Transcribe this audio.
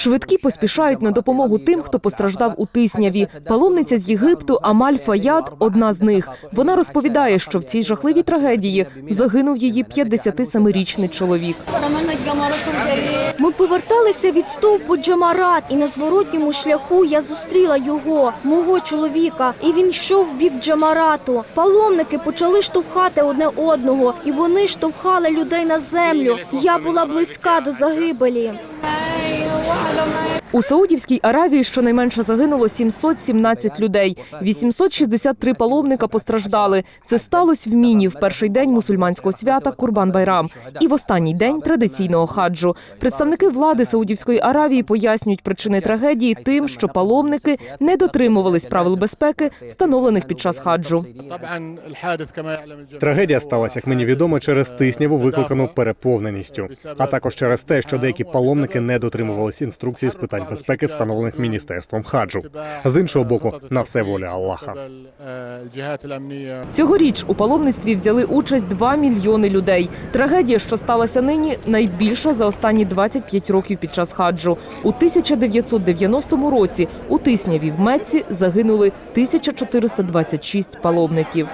Швидкі поспішають на допомогу тим, хто постраждав у тисняві. Паломниця з Єгипту Амаль Фаят – одна з них. Вона розповідає, що в цій жахливій трагедії загинув її 57-річний чоловік. Ми поверталися від стовпу Джамарат, і на зворотньому шляху я зустріла його, мого чоловіка, і він йшов в бік Джамарату. Паломники почали штовхати одне одного, і вони штовхали людей на землю. Я була близька до загибелі. У Саудівській Аравії щонайменше загинуло 717 людей. 863 паломника постраждали. Це сталося в міні в перший день мусульманського свята Курбан Байрам і в останній день традиційного хаджу. Представники влади Саудівської Аравії пояснюють причини трагедії тим, що паломники не дотримувались правил безпеки, встановлених під час хаджу. Трагедія сталася, як мені відомо, через тисняву викликану переповненістю, а також через те, що деякі паломники не дотримувалися якісь інструкції з питань безпеки, встановлених міністерством хаджу. З іншого боку, на все воля Аллаха. Цьогоріч у паломництві взяли участь 2 мільйони людей. Трагедія, що сталася нині, найбільша за останні 25 років під час хаджу. У 1990 році у тисняві в Мецці загинули 1426 паломників.